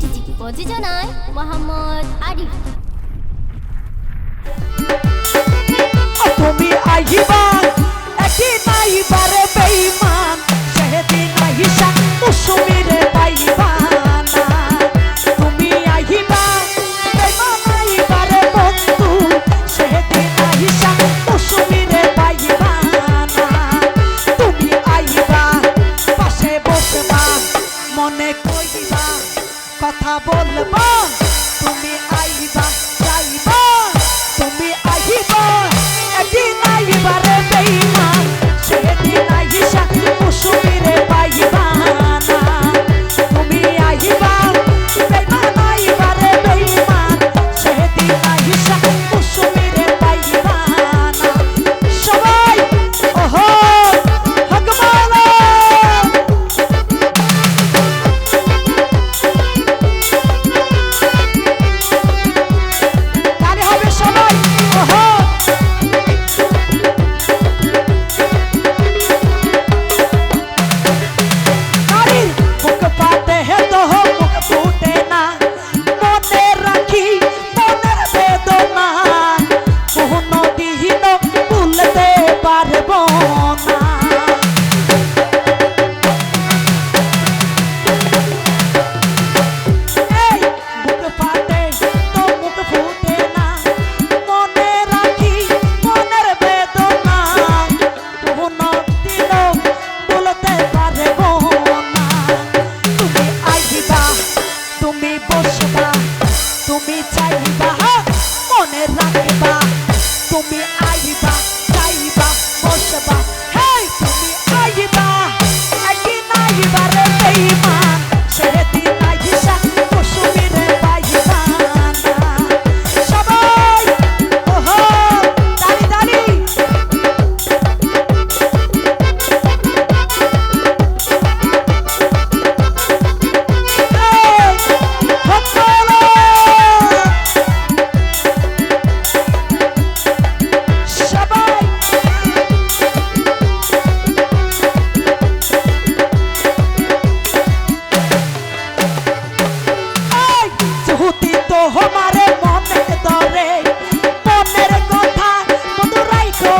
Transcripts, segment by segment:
চিঠি প্রযোজনায় মোহাম্মদ আরিফ। তুমি আইবা কথা বলবা। তুমি আইবা যাইবা বসবা।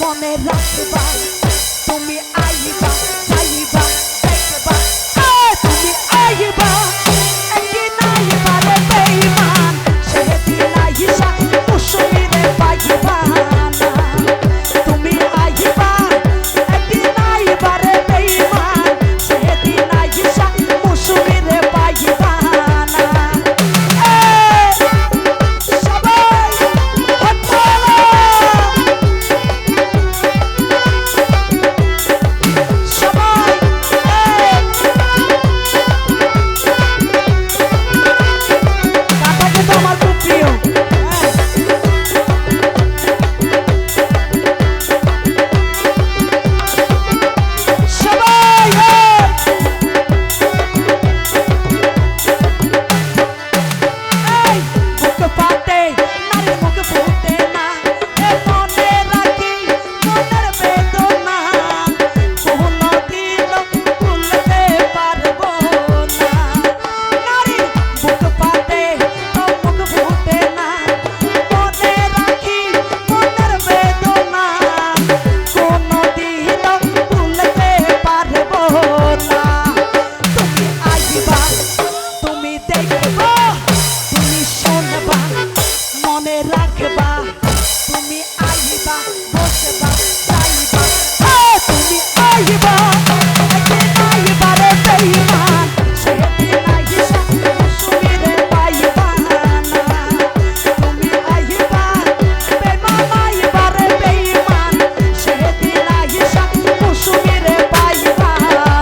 মনে রাখবা তুমি আইবা।